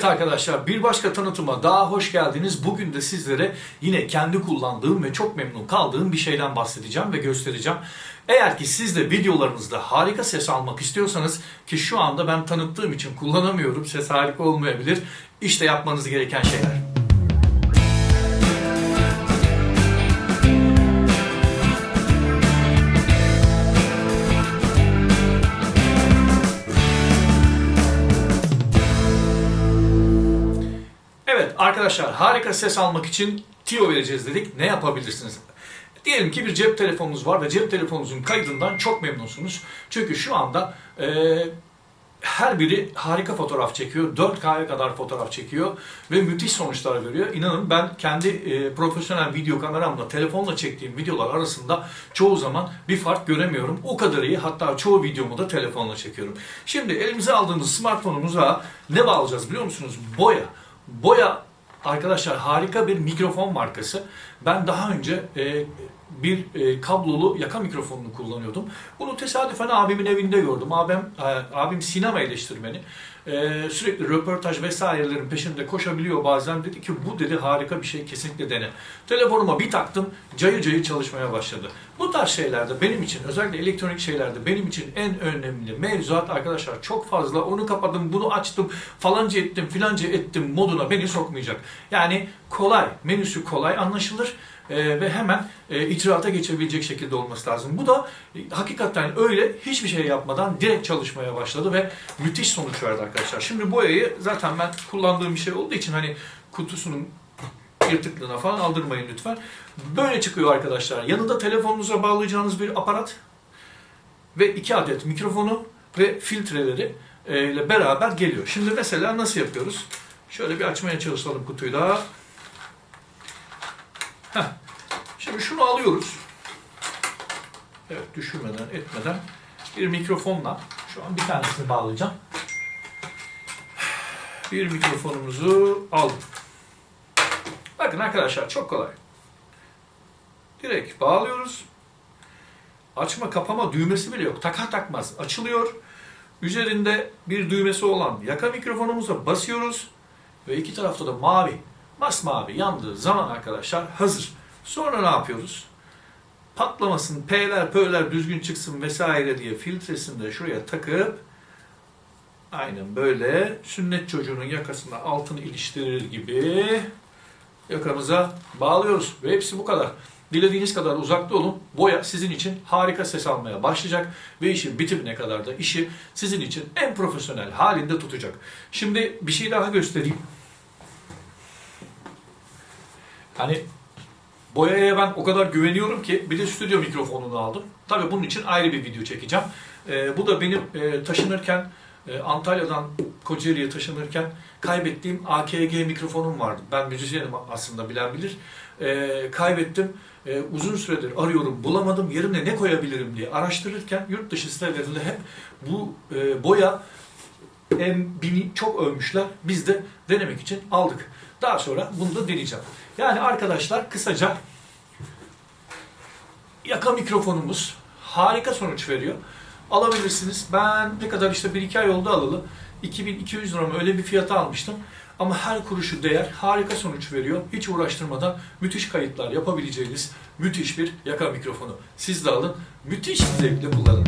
Evet arkadaşlar bir başka tanıtıma daha hoş geldiniz. Bugün de sizlere yine kendi kullandığım ve çok memnun kaldığım bir şeyden bahsedeceğim ve göstereceğim. Eğer ki siz de videolarınızda harika ses almak istiyorsanız ki şu anda ben tanıttığım için kullanamıyorum. Ses harika olmayabilir. İşte yapmanız gereken şeyler. Arkadaşlar harika ses almak için tiyo vereceğiz dedik. Ne yapabilirsiniz? Diyelim ki bir cep telefonunuz var ve cep telefonunuzun kaydından çok memnunsunuz. Çünkü şu anda e, her biri harika fotoğraf çekiyor. 4K'ya kadar fotoğraf çekiyor ve müthiş sonuçlar veriyor. İnanın ben kendi e, profesyonel video kameramla, telefonla çektiğim videolar arasında çoğu zaman bir fark göremiyorum. O kadar iyi. Hatta çoğu videomu da telefonla çekiyorum. Şimdi elimize aldığımız smartfonumuza ne bağlayacağız biliyor musunuz? Boya. Boya arkadaşlar harika bir mikrofon markası. Ben daha önce e, bir e, kablolu yaka mikrofonunu kullanıyordum. Bunu tesadüfen abimin evinde gördüm. Abim, e, abim sinema eleştirmeni. E, sürekli röportaj vesairelerin peşinde koşabiliyor bazen. Dedi ki bu dedi harika bir şey kesinlikle dene. Telefonuma bir taktım cayır cayır çalışmaya başladı. Bu tarz şeylerde benim için özellikle elektronik şeylerde benim için en önemli mevzuat arkadaşlar çok fazla onu kapadım bunu açtım falanca ettim filanca ettim moduna beni sokmayacak. Yani kolay menüsü kolay anlaşılır e, ve hemen e, icraata geçebilecek şekilde olması lazım. Bu da e, hakikaten öyle hiçbir şey yapmadan direkt çalışmaya başladı ve müthiş sonuç verdi arkadaşlar. Şimdi boyayı zaten ben kullandığım bir şey olduğu için hani kutusunun yırtıklığına falan aldırmayın lütfen. Böyle çıkıyor arkadaşlar. Yanında telefonunuza bağlayacağınız bir aparat ve iki adet mikrofonu ve filtreleri e, ile beraber geliyor. Şimdi mesela nasıl yapıyoruz? Şöyle bir açmaya çalışalım kutuyu da. Heh. Şimdi şunu alıyoruz. Evet düşürmeden etmeden bir mikrofonla şu an bir tanesini bağlayacağım. Bir mikrofonumuzu aldım. Bakın arkadaşlar çok kolay. Direkt bağlıyoruz. Açma kapama düğmesi bile yok. Takar takmaz açılıyor. Üzerinde bir düğmesi olan yaka mikrofonumuza basıyoruz. Ve iki tarafta da mavi, masmavi yandığı zaman arkadaşlar hazır. Sonra ne yapıyoruz? Patlamasın, P'ler, P'ler düzgün çıksın vesaire diye filtresini de şuraya takıp aynen böyle sünnet çocuğunun yakasına altını iliştirir gibi yakamıza bağlıyoruz. Ve hepsi bu kadar. Dilediğiniz kadar uzakta olun. Boya sizin için harika ses almaya başlayacak ve işin bitimine kadar da işi sizin için en profesyonel halinde tutacak. Şimdi bir şey daha göstereyim. Hani boyaya ben o kadar güveniyorum ki bir de stüdyo mikrofonunu aldım. Tabii bunun için ayrı bir video çekeceğim. Ee, bu da benim e, taşınırken e, Antalya'dan Kocaeli'ye taşınırken kaybettiğim AKG mikrofonum vardı. Ben müzisyenim aslında bilen bilir. E, kaybettim. E, uzun süredir arıyorum bulamadım. Yerine ne koyabilirim diye araştırırken yurt dışı sitelerinde hep bu e, boya M1000'i çok övmüşler. Biz de denemek için aldık. Daha sonra bunu da deneyeceğim. Yani arkadaşlar kısaca yaka mikrofonumuz harika sonuç veriyor. Alabilirsiniz. Ben ne kadar işte 1-2 ay oldu alalı. 2200 lira mı öyle bir fiyata almıştım. Ama her kuruşu değer, harika sonuç veriyor. Hiç uğraştırmadan müthiş kayıtlar yapabileceğiniz müthiş bir yaka mikrofonu. Siz de alın, müthiş bir zevkle kullanın.